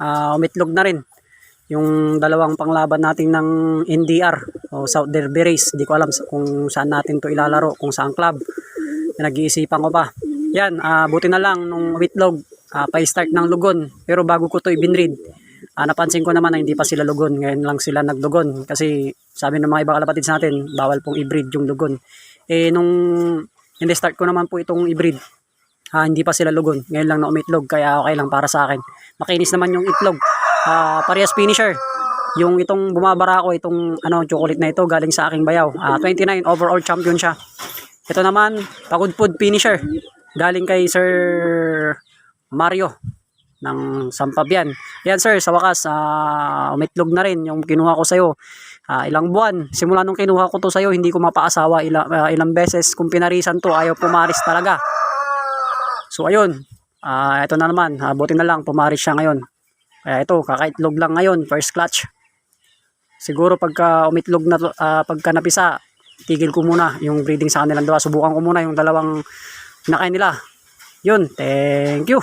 ah, umitlog na rin yung dalawang panglaban natin ng NDR o South Derby Race. Di ko alam kung saan natin to ilalaro, kung saan club. Nag-iisipan ko pa. Yan, ah, buti na lang nung umitlog, ah, pa-start ng lugon. Pero bago ko to ibinread, ah, napansin ko naman na hindi pa sila lugon. Ngayon lang sila naglugon. Kasi sabi ng mga ibang kalapatids natin, bawal pong i-breed yung lugon. Eh, nung hindi start ko naman po itong i-breed, ah, hindi pa sila lugon. Ngayon lang na umitlog, kaya okay lang para sa akin. Makinis naman yung itlog. Ah, parehas finisher. Yung itong bumabara ko, itong ano, chocolate na ito, galing sa aking bayaw. Ah, 29 overall champion siya. Ito naman, pagudpud finisher. Galing kay Sir Mario ng Sampabian. Yan sir, sa wakas, ah, umitlog na rin yung kinuha ko sa'yo. Ah, ilang buwan, simula nung kinuha ko to sa'yo, hindi ko mapaasawa ilang, ilang beses. Kung pinarisan to, ayaw pumaris talaga. So ayun, ah ito na naman, ah, buti na lang pumaris siya ngayon. Kaya ito, kakaitlog lang ngayon, first clutch. Siguro pagka umitlog na, ah, pagka napisa, tigil ko muna yung breeding sa kanilang dalawa. Subukan ko muna yung dalawang nakain nila. Yun, thank you.